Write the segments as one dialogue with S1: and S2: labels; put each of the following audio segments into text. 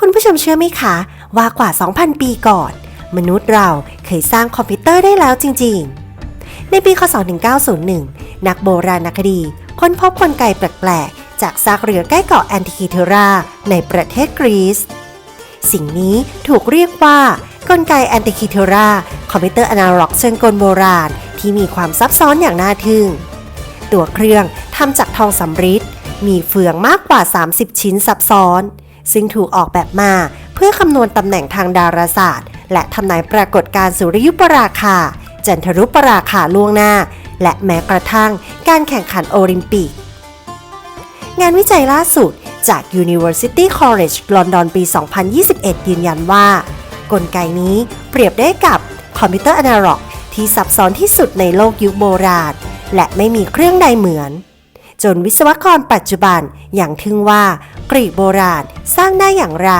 S1: คุณผู้ชมเชื่อไหมคะ ว่ากว่า 2,000 ปีก่อน มนุษย์เราเคยสร้างคอมพิวเตอร์ได้แล้วจริง ๆ ในปีคศ 1901 นักโบราณคดี ค้นพบกลไกแปลก ๆ จากซากเรือใกล้เกาะแอนติคิเทรา ในประเทศกรีซ สิ่งนี้ถูกเรียกว่ากลไกแอนติคิเทราคอมพิวเตอร์อนาล็อกเชิงกลโบราณ ที่มีความซับซ้อนอย่างน่าทึ่ง ตัวเครื่องทำจากทองสำริดมีเฟืองมากกว่า 30 ชิ้นซับซ้อน ซึ่งถูกออกแบบมาเพื่อคำนวณตำแหน่งทางดาราศาสตร์ และทำนายปรากฏการณ์สุริยุปราคา จันทรุปราคาล่วงหน้า และแม้กระทั่งการแข่งขันโอลิมปิก งานวิจัยล่าสุดจาก University College London ปี 2021 ยืนยันว่า กลไกนี้เปรียบได้กับคอมพิวเตอร์อนาล็อก ที่ซับซ้อนที่สุดในโลกยุคโบราณ และไม่มีเครื่องใดเหมือน จนวิศวกรปัจจุบันอย่างทึ่งว่า กรีกโบราณสร้างได้อย่างไร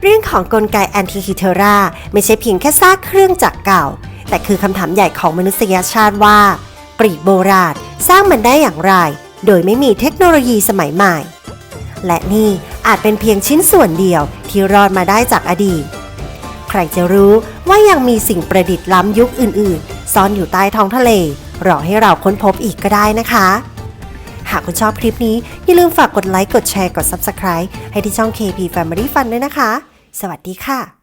S1: เรื่องของกลไกแอนติคิเทราไม่ใช่เพียงแค่ซากเครื่องจักรเก่า แต่คือคำถามใหญ่ของมนุษยชาติว่า กรีกโบราณสร้างมันได้อย่างไร โดยไม่มีเทคโนโลยีสมัยใหม่ และนี่อาจเป็นเพียงชิ้นส่วนเดียวที่รอดมาได้จากอดีต ใครจะรู้ว่ายังมีสิ่งประดิษฐ์ล้ำยุคอื่น ๆ ซ่อนอยู่ใต้ท้องทะเลรอให้เราค้นพบอีกก็ได้นะคะ หากคุณชอบคลิปนี้ อย่าลืมฝากกดไลค์ กดแชร์ กด Subscribe ให้ที่ช่อง KP Family Fun ด้วยนะคะ สวัสดีค่ะ